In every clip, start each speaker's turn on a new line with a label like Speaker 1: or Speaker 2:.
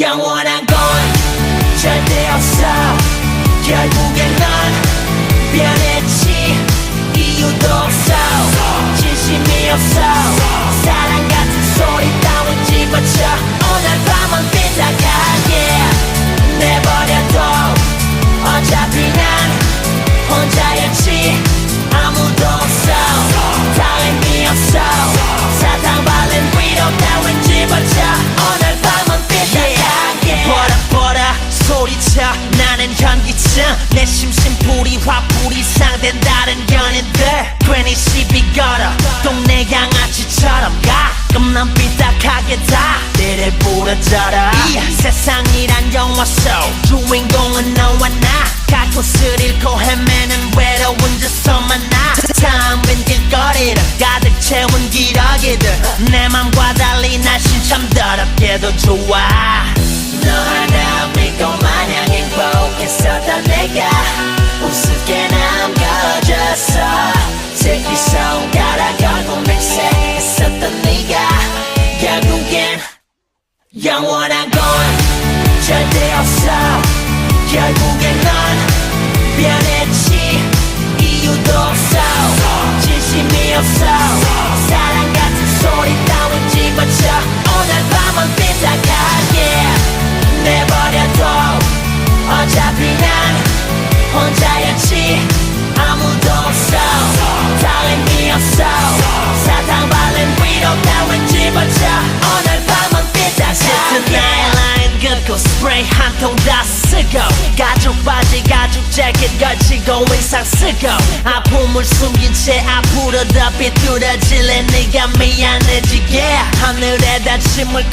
Speaker 1: 영원한 건 절대 없어. 결국 화풀이 상된 다른 연인들 괜히 시비 걸어 동네 양아치처럼 가끔 난 삐딱하게 다 때를 부러져라. 이 세상이란 영화 속 주인공은 너와 나 가곳을 잃고 헤매는 외로운 저서 만 나 참 빈길거리를 가득 채운 기러기들 내 맘과 달리 날씨 참 더럽게도 좋아. 너 하나 영원 한 통 다 쓰고 가죽 바지 가죽 재킷 걸치고 의상 쓰고 아픔을 숨긴 채 앞으로 더 비뚤어질래 네가 미안해지게. 하늘에다 침을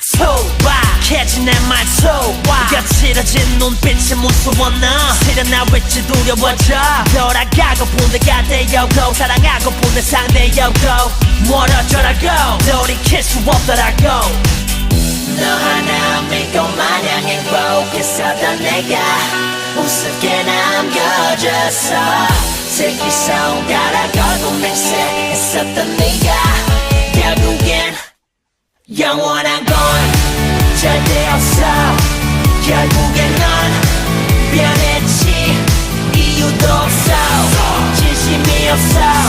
Speaker 1: 소박해진 내말 소박 거칠어진 눈빛이 무서워 너 실은 나 왠지 두려워져. 돌아가고 본데가 되었고 사랑하고 본데 상대였고. 멀어져라고. 돌이킬 수 없더라고 행복했었던 내가 우습게 남겨졌어. 새끼 손가락 얼굴 맹세했었던 네가 결국엔 영원한 건 절대 없어. 결국엔 넌 변했지. 이유도 없어. 진심이 없어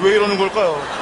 Speaker 2: 왜 이러는 걸까요?